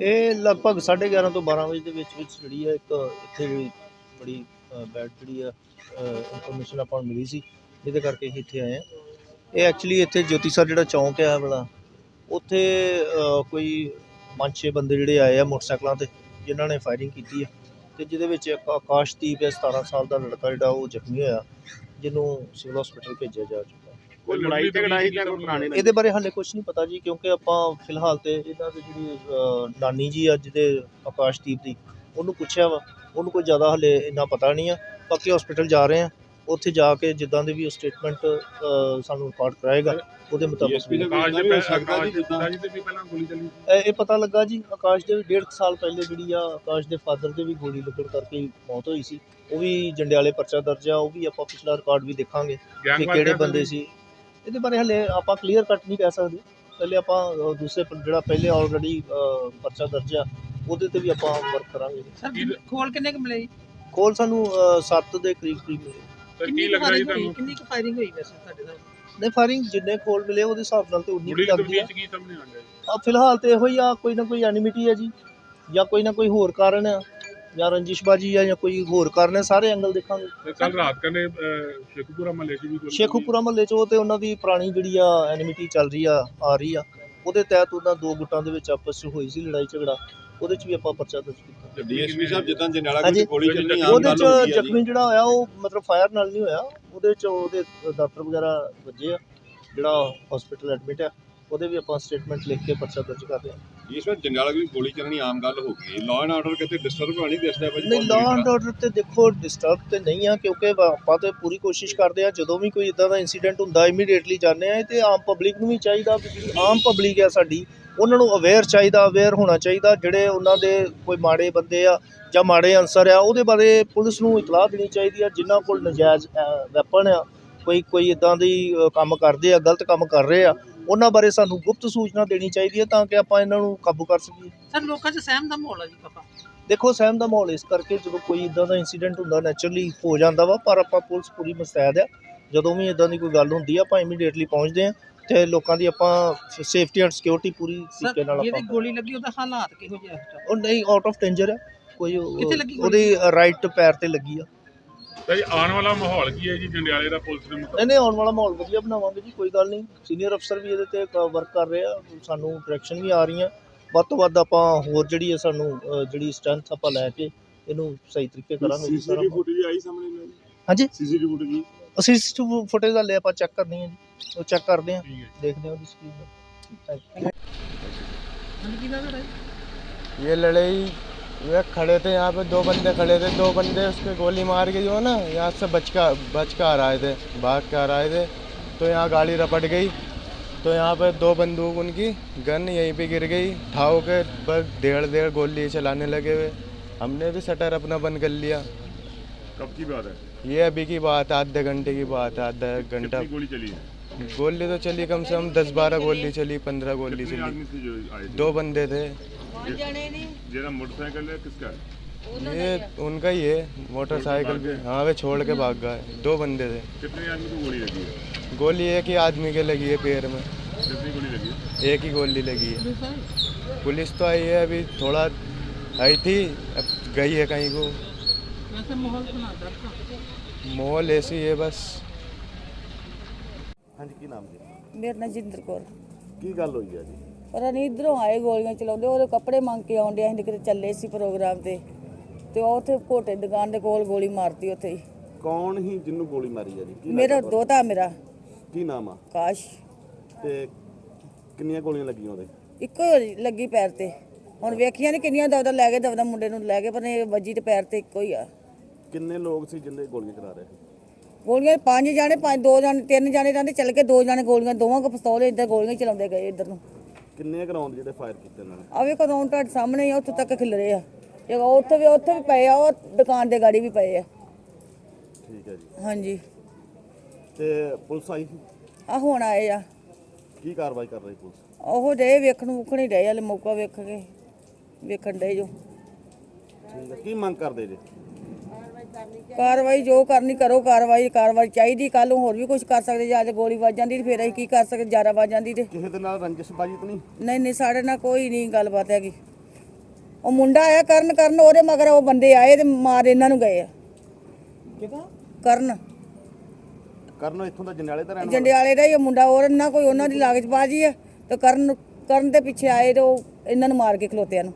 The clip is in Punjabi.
ਇਹ ਲਗਭਗ 11:30 ਤੋਂ 12 ਵਜੇ ਦੇ ਵਿੱਚ ਵਿੱਚ ਜਿਹੜੀ ਹੈ ਇੱਕ ਇੱਥੇ ਜਿਹੜੀ ਬੜੀ ਬੈਡ ਜਿਹੜੀ ਆ ਇਨਫੋਰਮੇਸ਼ਨ ਆਪਾਂ ਨੂੰ ਮਿਲੀ ਸੀ, ਜਿਹਦੇ ਕਰਕੇ ਅਸੀਂ ਇੱਥੇ ਆਏ ਆ ਇਹ ਐਕਚੁਅਲੀ ਇੱਥੇ ਜੋਤੀ ਸਰ ਜਿਹੜਾ ਚੌਂਕ ਹੈ ਵਾਲਾ, ਉੱਥੇ ਕੋਈ ਪੰਜ ਛੇ ਬੰਦੇ ਜਿਹੜੇ ਆਏ ਆ ਮੋਟਰਸਾਈਕਲਾਂ ਤੇ, ਜਿਨ੍ਹਾਂ ਨੇ ਫਾਇਰਿੰਗ ਕੀਤੀ ਹੈ। ਤੇ ਜਿਹਦੇ ਵਿੱਚ ਇੱਕ ਆਕਾਸ਼ਦੀਪ ਹੈ 17 ਸਾਲ ਦਾ ਲੜਕਾ ਜਿਹੜਾ ਉਹ ਜ਼ਖਮੀ ਹੋਇਆ, ਜਿਹਨੂੰ ਸਿਵਲ ਹਸਪੀਟਲ ਭੇਜਿਆ ਜਾ ਚੁੱਕਾ। ਕੋਈ ਲੜਾਈ ਝਗੜਾ ਸੀ ਜਾਂ ਕੋਈ ਪੁਰਾਣੇ ਇਹਦੇ ਬਾਰੇ ਹਾਲੇ ਕੁਝ ਨਹੀਂ ਪਤਾ ਜੀ ਕਿਉਂਕਿ ਆਪਾਂ ਫਿਲਹਾਲ ਤੇ ਇਹਨਾਂ ਦੀ ਜਿਹੜੀ ਅ, ਨਾਨੀ ਜੀ ਆ ਜਿਹਦੇ ਆਕਾਸ਼ਦੀਪ ਦੀ ਉਹਨੂੰ ਪੁੱਛਿਆ ਵਾ ਉਹਨੂੰ ਕੋਈ ਜ਼ਿਆਦਾ ਹਲੇ ਇੰਨਾ ਪਤਾ ਨਹੀਂ ਆ। ਬਾਕੀ ਹਸਪੀਟਲ ਜਾ ਰਹੇ ਆ ਉੱਥੇ ਜਾ ਕੇ ਜਿੱਦਾਂ ਦੀ ਵੀ ਸਟੇਟਮੈਂਟ ਸਾਨੂੰ ਰਿਕਾਰਡ ਕਰਾਏਗਾ ਉਹਦੇ ਮੁਤਾਬਕ ਦਾ ਦੇ ਸਕਦਾ ਜੀ ਦੇ ਜਿੱਦਾਂ ਤੇ ਵੀ ਪਹਿਲਾਂ ਗੋਲੀ ਚੱਲੀ ਇਹ ਇਹ ਪਤਾ ਲੱਗਾ ਜੀ ਆਕਾਸ਼ ਦੇ ਵੀ ਡੇਢ ਕੁ ਸਾਲ ਪਹਿਲੇ ਜਿਹੜੀ ਆ ਆਕਾਸ਼ ਦੇ ਫਾਦਰ ਦੇ ਵੀ ਗੋਲੀ ਲੱਗਣ ਕਰਕੇ ਹੀ ਮੌਤ ਹੋਈ ਸੀ। ਉਹ ਵੀ ਜੰਡਿਆਲੇ ਪਰਚਾ ਦਰਜ ਆ ਉਹ ਵੀ ਆਪਾਂ ਪਿਛਲਾ ਰਿਕਾਰਡ ਵੀ ਦੇਖਾਂਗੇ ਕਿ ਗੈਂਗਵਾਰ ਕਿਹੜੇ ਕਹਿ ਬੰਦੇ ਸੀ। ਇਹਦੇ ਬਾਰੇ ਹਲੇ ਆਪਾਂ ਕਲੀਅਰ ਕੱਟ ਨਹੀਂ ਕਹਿ ਸਕਦੇ। ਪਹਿਲੇ ਆਪਾਂ ਦੂਸਰੇ ਪ- ਜਿਹੜਾ ਪਹਿਲੇ ਆਲਰੇਡੀ ਪਰਚਾ ਦਰਜ ਆ ਉਹਦੇ ਤੇ ਵੀ ਆਪਾਂ ਵਰਕ ਕਰਾਂਗੇ। ਸਰ ਖੋਲ ਕਿੰਨੇ ਕੁ ਮਿਲੇ ਜੀ? ਕੋਲ ਸਾਨੂੰ 7 ਦੇ ਕਰੀਬ ਕਰੀਬ ਮਿਲੇ। ਤਾਂ ਕਿੰਨੀ ਕੀ ਕੁ ਲੱਗਦਾ ਜੀ firing ਹੋਈ? ਤੁਹਾਨੂੰ ਕਿੰਨੀ ਕੁ ਫਾਇਰਿੰਗ ਹੋਈ ਵੈਸੇ ਤੁਹਾਡੇ ਨਾਲ? ਨਹੀਂ ਫਾਇਰਿੰਗ ਜਿੰਨੇ ਕੋਲ ਮਿਲੇ ਉਹਦੇ ਹਿਸਾਬ ਨਾਲ ਤੇ ਉਨੀ ਕੁ ਲੱਗਦੀ ਆ। ਤਬਦੀਲ ਚ ਕੀ ਸਾਹਮਣੇ ਆ ਗਿਆ ਜੀ? ਆ ਫਿਲਹਾਲ ਤੇ ਇਹੋ ਹੀ ਆ ਕੋਈ ਨਾ ਕੋਈ ਐਨਿਮਿਟੀ ਹੈ ਜੀ ਜਾਂ ਕੋਈ ਨਾ ਕੋਈ ਹੋਰ ਕਾਰਨ ਆ। ਜਾਂ ਰੰਜਿਸ਼ਬਾਜੀ ਆ ਜਾਂ ਕੋਈ ਹੋਰ ਕਾਰਨ ਹੈ ਸਾਰੇ ਐਂਗਲ ਦੇਖਾਂਗੇ ਕੱਲ ਰਾਤ ਕਨੇ ਸ਼ੇਖੂਪੁਰਾ ਮਹੱਲੇ 'ਚ ਵੀ ਚੱਲੀ। ਸ਼ੇਖੂਪੁਰਾ ਮਹੱਲੇ 'ਚ ਉਹ ਤੇ ਉਹਨਾਂ ਦੀ ਪੁਰਾਣੀ ਜਿਹੜੀ ਆ ਐਨਿਮਿਟੀ ਚੱਲ ਰਹੀ ਆ ਆ ਰਹੀ ਆ ਉਹਦੇ ਤਹਿਤ ਉਹਨਾਂ ਦੋ ਗੁੱਟਾਂ ਦੇ ਵਿੱਚ ਆਪਸ 'ਚ ਹੋਈ ਸੀ ਲੜਾਈ ਝਗੜਾ ਉਹਦੇ 'ਚ ਵੀ ਆਪਾਂ ਪਰਚਾ ਦਰਜ ਕੀਤਾ ਡੀਐਸਪੀ ਸਾਹਿਬ ਜਿੱਦਾਂ ਜਨਾਲਾ। ਵਿੱਚ ਗੋਲੀ ਚੱਲਣੀ ਆਮ ਉਹਦੇ 'ਚ ਆ ਜ਼ਖਮੀ ਜਿਹੜਾ ਹੋਇਆ ਉਹ ਮਤਲਬ ਫਾਇਰ ਨਾਲ ਨਹੀਂ ਹੋਇਆ ਉਹਦੇ 'ਚ ਉਹਦੇ ਡਾਕਟਰ ਵਗੈਰਾ ਵੱਜੇ ਆ ਜਿਹੜਾ ਹਸਪੀਟਲ ਐਡਮਿਟ ਆ ਉਹਦੇ ਵੀ ਆਪਾਂ ਸਟੇਟਮੈਂਟ ਲਿਖ ਕੇ ਪਰਚਾ ਦਰਜ ਕਰਦੇ ਆ ਇਸ ਵਾਰ ਜਨਾਲਾ ਵਿੱਚ ਗੋਲੀ ਚੱਲਣੀ ਆਮ ਗੱਲ ਹੋ ਗਈ। ਲਾਅ ਐਂਡ ਆਰਡਰ ਕਿਤੇ ਡਿਸਟਰਬ ਹੋਣੀ ਦਿਸਦਾ ਭਾਜੀ? ਨਹੀਂ ਲਾਅ ਐਂਡ ਆਰਡਰ ਤੇ ਦੇਖੋ ਡਿਸਟਰਬ ਤੇ ਨਹੀਂ ਆ ਕਿਉਂਕਿ ਵਾ- ਆਪਾਂ ਤੇ ਪੂਰੀ ਕੋਸ਼ਿਸ਼ ਕਰਦੇ ਆ ਜਦੋਂ ਵੀ ਕੋਈ ਇਦਾਂ ਦਾ ਇਨਸੀਡੈਂਟ ਹੁੰਦਾ ਇਮੀਡੀਏਟਲੀ ਜਾਂਦੇ ਆ ਤੇ ਆਮ ਪਬਲਿਕ ਨੂੰ ਵੀ ਚਾਹੀਦਾ ਵੀ ਜਿਹੜੀ ਆਮ ਪਬਲਿਕ ਆ ਸਾਡੀ। ਉਹਨਾਂ ਨੂੰ ਅਵੇਅਰ ਚਾਹੀਦਾ ਅਵੇਅਰ ਹੋਣਾ ਚਾਹੀਦਾ ਜਿਹੜੇ ਉਹਨਾਂ ਦੇ ਕੋਈ ਮਾੜੇ ਬੰਦੇ ਆ ਜਾਂ ਮਾੜੇ ਅਨਸਰ ਆ ਉਹਦੇ ਬਾਰੇ ਪੁਲਿਸ ਨੂੰ ਇਤਲਾਹ ਦੇਣੀ ਚਾਹੀਦੀ ਆ ਜਿਨ੍ਹਾਂ ਕੋਲ ਨਜਾਇਜ਼ ਵੈਪਨ ਆ ਕੋਈ ਕੋਈ ਇਦਾਂ ਦੀ ਕੰਮ ਕਰਦੇ ਆ ਗਲਤ ਕੰਮ ਕਰ ਰਹੇ ਆ। ਉਹਨਾਂ ਬਾਰੇ ਸਾਨੂੰ ਗੁਪਤ ਸੂਚਨਾ ਦੇਣੀ ਚਾਹੀਦੀ ਹੈ ਤਾਂ ਕਿ ਆਪਾਂ ਇਹਨਾਂ ਨੂੰ ਕਾਬੂ ਕਰ ਸਕੀਏ। ਸਰ ਲੋਕਾਂ 'ਚ ਸਹਿਮ ਦਾ ਮਾਹੌਲ ਆ ਜੀ ਪਾਪਾ। ਦੇਖੋ ਸਹਿਮ ਦਾ ਮਾਹੌਲ ਇਸ ਕਰਕੇ ਜਦੋਂ ਕੋਈ ਇਦਾਂ ਦਾ ਇਨਸੀਡੈਂਟ ਹੁੰਦਾ ਨੈਚੁਰਲੀ ਹੋ ਜਾਂਦਾ ਵਾ ਪਰ ਆਪਾਂ ਪੁਲਿਸ ਪੂਰੀ ਮੁਸਤੈਦ ਆ। ਜਦੋਂ ਵੀ ਇਦਾਂ ਦੀ ਕੋਈ ਗੱਲ ਹੁੰਦੀ ਆ ਆਪਾਂ ਇਮੀਡੀਏਟਲੀ ਪਹੁੰਚਦੇ ਆ ਤੇ ਲੋਕਾਂ ਦੀ ਆਪਾਂ ਸੇਫਟੀ ਐਂਡ ਸਿਕਿਉਰਿਟੀ ਪੂਰੀ ਤਰੀਕੇ ਨਾਲ ਜਿਹਦੀ ਆਪਾਂ ਗੋਲੀ ਲੱਗੀ ਉਹਦਾ ਹਾਲਾਤ ਕਿਹੋ ਜਿਹਾ ਹੈ ਉਹ ਨਹੀਂ ਆਊਟ ਆਫ ਡੇਂਜਰ ਹੈ ਕੋਈ? ਉਹਦੀ ਰਾਈਟ ਪੈਰ ਤੇ ਲੱਗੀ ਆ। ਤਾਂ ਜੀ ਆਉਣ ਵਾਲਾ ਮਾਹੌਲ ਕੀ ਹੈ ਜੀ ਜੰਡਿਆਲੇ ਦਾ ਪੁਲਿਸ ਦੇ ਮੁਤਾਬਕ ਨਹੀਂ ਨਹੀਂ ਆਉਣ ਵਾਲਾ ਮਾਹੌਲ ਵਧੀਆ ਬਣਾਵਾਂਗੇ ਜੀ ਕੋਈ ਗੱਲ ਨਹੀਂ ਸੀਨੀਅਰ ਅਫਸਰ ਵੀ ਇਹਦੇ ਤੇ ਵਰਕ ਕਰ ਰਹੇ ਆ ਸਾਨੂੰ ਡਾਇਰੈਕਸ਼ਨ ਵੀ ਆ ਰਹੀਆਂ ਵੱਧ ਤੋਂ ਵੱਧ ਆਪਾਂ ਹੋਰ ਜਿਹੜੀ ਹੈ ਸਾਨੂੰ ਅ, ਜਿਹੜੀ ਸਟਰੈਂਥ ਆਪਾਂ ਲੈ ਕੇ ਇਹਨੂੰ ਸਹੀ ਤਰੀਕੇ ਕਰਾਂਗੇ ਜੀ ਸਾਰਾ ਸੀਸੀਟੀਵੀ ਫੁਟੇਜ ਆਈ ਸਾਹਮਣੇ ਹਾਂਜੀ ਸੀਸੀਟੀਵੀ ਫੁਟੇਜ ਅਸੀਂ ਫੁਟੇਜ ਦਾ ਲੈ ਆਪਾਂ ਚੈੱਕ ਕਰਨੀ ਹੈ ਜੀ ਉਹ ਚੈੱਕ ਕਰਦੇ ਹਾਂ ਠੀਕ ਹੈ ਦੇਖਦੇ ਹਾਂ ਉਹਦੀ ਸਕਰੀਨ ਦਾ ਥੈਂਕ ਹਾਂਜੀ ਕੀ ਨਾਮ ਹੈ ये लड़ाई वे खड़े थे यहाँ पे दो बंदे खड़े थे। दो बंदे उसके गोली मार के जो है ना यहाँ से बच का बच आ रहे थे भाग के आ रहे थे। तो यहाँ गाड़ी रपट गई। तो यहाँ पे दो बंदूक उनकी गन यहीं पे गिर गई। ठाव के बस डेढ़ डेढ़ गोली चलाने लगे हुए। हमने भी शटर अपना बंद कर लिया। कब की बात है? ये अभी की बात है आधे घंटे की बात है आधा घंटा। गोली चली है? गोली तो चली कम से कम दस बारह गोली चली पंद्रह गोली चली। दो बंदे थे। जरा मोटरसाइकिल किसका है? ये उनका ही है मोटरसाइकिल। भी हाँ। वे छोड़ के भाग गए। दो बंदे थे। कितने आदमी को गोली लगी है? गोली एक ही आदमी के लगी है पैर में। कितनी गोली लगी है? एक ही गोली लगी है। पुलिस तो आई है अभी थोड़ा आई थी अब गई है कहीं को। माहौल ऐसी है बस। हाँ जी की नाम जी? मेरा नाम जिंदर कौर। की गल हुई है जी? ਪਤਾ ਨਹੀਂ ਇਧਰੋਂ ਆਏ ਗੋਲੀਆਂ ਚਲਾਉਂਦੇ ਉਹਦੇ ਕੱਪੜੇ ਮੰਗ ਕੇ ਆਉਂਦੇ ਅਸੀਂ ਕਿਤੇ ਚੱਲੇ ਸੀ ਪ੍ਰੋਗਰਾਮ ਤੇ। ਤੇ ਉਹ ਉੱਥੇ ਕੋਟੇ ਦੁਕਾਨ ਦੇ ਕੋਲ ਗੋਲੀ ਮਾਰਤੀ ਉੱਥੇ ਹੀ। ਕੌਣ ਹੀ ਜਿਹਨੂੰ ਗੋਲੀ ਮਾਰੀ ਆ ਜੀ? ਕੀ ਮੇਰਾ ਲੱਗਦਾ ਦੋਤਾ ਮੇਰਾ। ਤੁਹਾਨੂੰ? ਕੀ ਨਾਮ ਆ? ਕਾਸ਼। ਤੇ ਕਿੰਨੀਆਂ ਗੋਲੀਆਂ ਲੱਗੀਆਂ ਉਹਦੇ? ਇੱਕੋ ਹੀ ਲੱਗੀ ਪੈਰ ਤੇ। ਹੁਣ ਵੇਖੀਆਂ ਨੇ ਕਿੰਨੀਆਂ ਦਵਦਾ ਲੈ ਗਏ ਦਵਦਾ ਮੁੰਡੇ ਨੂੰ ਲੈ ਗਏ ਪਰ ਇਹ ਵੱਜੀ ਤੇ ਪੈਰ ਤੇ ਇੱਕੋ ਹੀ ਆ। ਕਿੰਨੇ ਲੋਕ ਸੀ ਜਿੰਦੇ ਗੋਲੀਆਂ ਚਲਾ ਰਹੇ ਸੀ? ਗੋਲੀਆਂ ਪੰਜ ਜਾਣੇ ਪੰਜ ਦੋ ਜਾਣੇ ਤਿੰਨ ਜਾਣੇ ਰਹਿੰਦੇ ਚੱਲ ਕੇ ਦੋ ਜਾਣੇ ਗੋਲੀਆਂ ਦੋਵਾਂ ਕੋ ਪਿਸਤੌਲ ਇੱਧਰ ਗੋਲੀਆਂ ਹੀ ਚਲਾਉਂਦੇ ਗਏ ਇੱਧਰ ਨੂੰ। ਕਿੰਨੇ ਗਰਾਉਂਡ ਜਿਹੜੇ ਫਾਇਰ ਕੀਤੇ ਨੇ? ਆਵੇ ਕਦੋਂ ਤੁਹਾਡੇ ਸਾਹਮਣੇ ਹੀ ਆ, ਉੱਥੋਂ ਤੱਕ ਖਿਲਰੇ ਆ। ਜੇ ਉੱਥੇ ਵੀ ਉੱਥੇ ਵੀ ਪਏ ਆ ਉਹ ਦੁਕਾਨ ਦੇ ਗਾੜੀ ਵੀ ਪਏ ਆ। ਠੀਕ ਹੈ ਜੀ। ਹਾਂਜੀ। ਤੇ ਪੁਲਿਸ ਆਈ ਸੀ? ਆ ਹੁਣ ਆਏ ਆ। ਕੀ ਕਾਰਵਾਈ ਕਰ ਰਹੀ ਪੁਲਿਸ? ਉਹ ਦੇ ਵੇਖਣ ਵੁਖਣ ਹੀ ਰਹੇ ਹਲੇ ਮੌਕਾ ਵੇਖ ਕੇ ਵੇਖਣ ਦੇ ਜੋ। ਠੀਕ ਹੈ। ਕੀ ਮੰਗ ਕਰਦੇ ਜੀ? ਕਾਰਵਾਈ ਜੋ ਕਰਨੀ ਕਰੋ ਕਾਰਵਾਈ ਕਾਰਵਾਈ ਚਾਹੀਦੀ ਕੱਲ ਨੂੰ ਹੋਰ ਵੀ ਕੁਝ ਕਰ ਸਕਦੇ ਜੇ ਅੱਜ ਗੋਲੀ ਵੱਜ ਜਾਂਦੀ ਤੇ ਫਿਰ ਅਸੀਂ ਕੀ ਕਰ ਸਕਦੇ ਜ਼ਿਆਦਾ ਵੱਜ ਜਾਂਦੀ ਤੇ। ਕਿਸੇ ਦੇ ਨਾਲ ਰੰਜਿਸ਼ਬਾਜੀ ਤਾਂ ਨਹੀਂ? ਨਹੀਂ ਨਹੀਂ ਸਾਡੇ ਨਾਲ ਕੋਈ ਨਹੀਂ ਗੱਲਬਾਤ ਹੈਗੀ। ਉਹ ਮੁੰਡਾ ਆਇਆ ਕਰਨ ਕਰਨ ਉਹਦੇ ਮਗਰ ਉਹ ਬੰਦੇ ਆਏ ਤੇ ਮਾਰ ਇਹਨਾਂ ਨੂੰ ਗਏ ਆ। ਕਿਹਦਾ? ਕਰਨ। ਕਰਨੋ ਇੱਥੋਂ ਦਾ ਜੰਡਿਆਲੇ ਦਾ ਰਹਿਣ ਜੰਡਿਆਲੇ ਦਾ ਹੀ ਉਹ ਮੁੰਡਾ ਹੋਰ ਨਾ ਕੋਈ ਉਹਨਾਂ ਦੀ ਲਾਗਚ ਬਾਜੀ ਆ। ਤੇ ਕਰਨ ਕਰਨ ਦੇ ਪਿੱਛੇ ਆਏ ਤੇ ਉਹ ਇਹਨਾਂ ਨੂੰ ਮਾਰ ਕੇ ਖਲੋਤਿਆਂ ਨੂੰ।